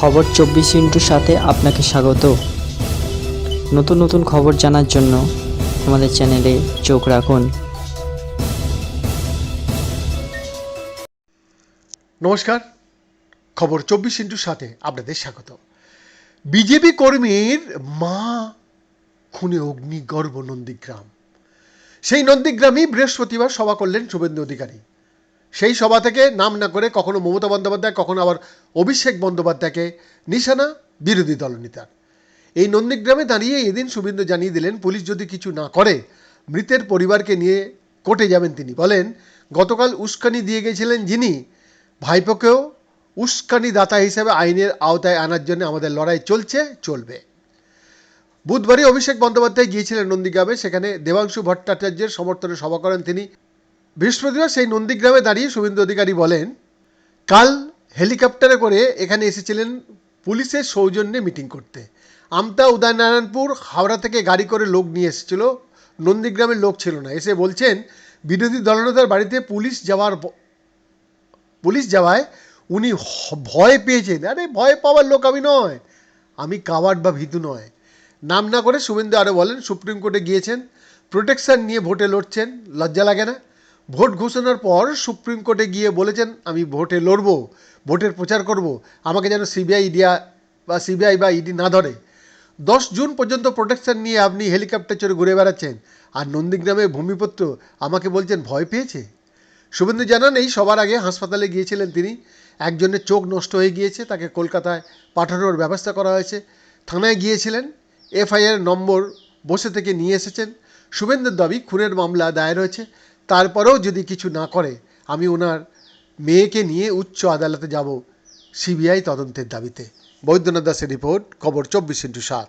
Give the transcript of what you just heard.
খবর চব্বিশ ইন্টুর সাথে আপনাকে স্বাগত। নতুন নতুন খবর জানার জন্য আমাদের চ্যানেলে চোখ রাখুন। নমস্কার। খবর চব্বিশ ইন্টুর সাথে আপনাদের স্বাগত। বিজেপি কর্মীর মা খুনে অগ্নিগর্ভ নন্দীগ্রাম। সেই নন্দীগ্রামেই বৃহস্পতিবার সভা করলেন শুভেন্দু অধিকারী। সেই সভা থেকে নাম না করে কখনো মমতা বন্দ্যোপাধ্যায়, কখনো আবার অভিষেক বন্দ্যোপাধ্যায়কে নিশানা বিরোধী দলনেতার এই নন্দীগ্রামে দাঁড়িয়ে এদিন শুভেন্দু জানিয়ে দিলেন, পুলিশ যদি কিছু না করে, মৃতের পরিবারকে নিয়ে কোর্টে যাবেন তিনি। বলেন, গতকাল উস্কানি দিয়ে গেছিলেন যিনি, ভাইপোকেও উস্কানি দাতা হিসেবে আইনের আওতায় আনার জন্য আমাদের লড়াই চলছে, চলবে। বুধবারই অভিষেক বন্দ্যোপাধ্যায় গিয়েছিলেন নন্দীগ্রামে। সেখানে দেবাংশু ভট্টাচার্যের সমর্থনে সভা করেন তিনি। বৃহস্পতিবার সেই নন্দীগ্রামে দাঁড়িয়ে শুভেন্দু অধিকারী বলেন, কাল হেলিকপ্টারে করে এখানে এসেছিলেন পুলিশের সৌজন্যে মিটিং করতে। আমতা, উদয়নারায়ণপুর, হাওড়া থেকে গাড়ি করে লোক নিয়ে এসেছিল। নন্দীগ্রামের লোক ছিল না। এসে বলছেন, বিরোধী দলনেতার বাড়িতে পুলিশ যাওয়ার পুলিশ যাওয়ায় উনি ভয় পেয়েছেন। আরে, ভয় পাওয়ার লোক আমি নয়। আমি কাওয়ার্ড বা ভীতু নয়। নাম না করে শুভেন্দু আরও বলেন, সুপ্রিম কোর্টে গিয়েছেন, প্রোটেকশন নিয়ে ভোটে লড়ছেন। লজ্জা লাগে না? ভোট ঘোষণার পর সুপ্রিম কোর্টে গিয়ে বলেছেন, আমি ভোটে লড়বো, ভোটের প্রচার করব। আমাকে যেন সিবিআই ইডিয়া বা সিবিআই বা ইডি না ধরে। দশ জুন পর্যন্ত প্রোটেকশন নিয়ে আপনি হেলিকপ্টার চড়ে ঘুরে বেড়াচ্ছেন। আর নন্দীগ্রামে ভূমিপুত্র আমাকে বলছেন, ভয় পেয়েছে? শুভেন্দু জানান, এই সবার আগে হাসপাতালে গিয়েছিলেন তিনি। একজনের চোখ নষ্ট হয়ে গিয়েছে, তাকে কলকাতায় পাঠানোর ব্যবস্থা করা হয়েছে। থানায় গিয়েছিলেন, এফআইআর নম্বর বসে থেকে নিয়ে এসেছেন। শুভেন্দুর দাবি, খুনের মামলা দায়ের হয়েছে। তারপরেও যদি কিছু না করে, আমি ওনার মেয়েকে নিয়ে উচ্চ আদালতে যাব, সিবিআই তদন্তের দাবিতে। বৈদ্যনাথ দাসের রিপোর্ট, খবর চব্বিশ ইন্টু সাত।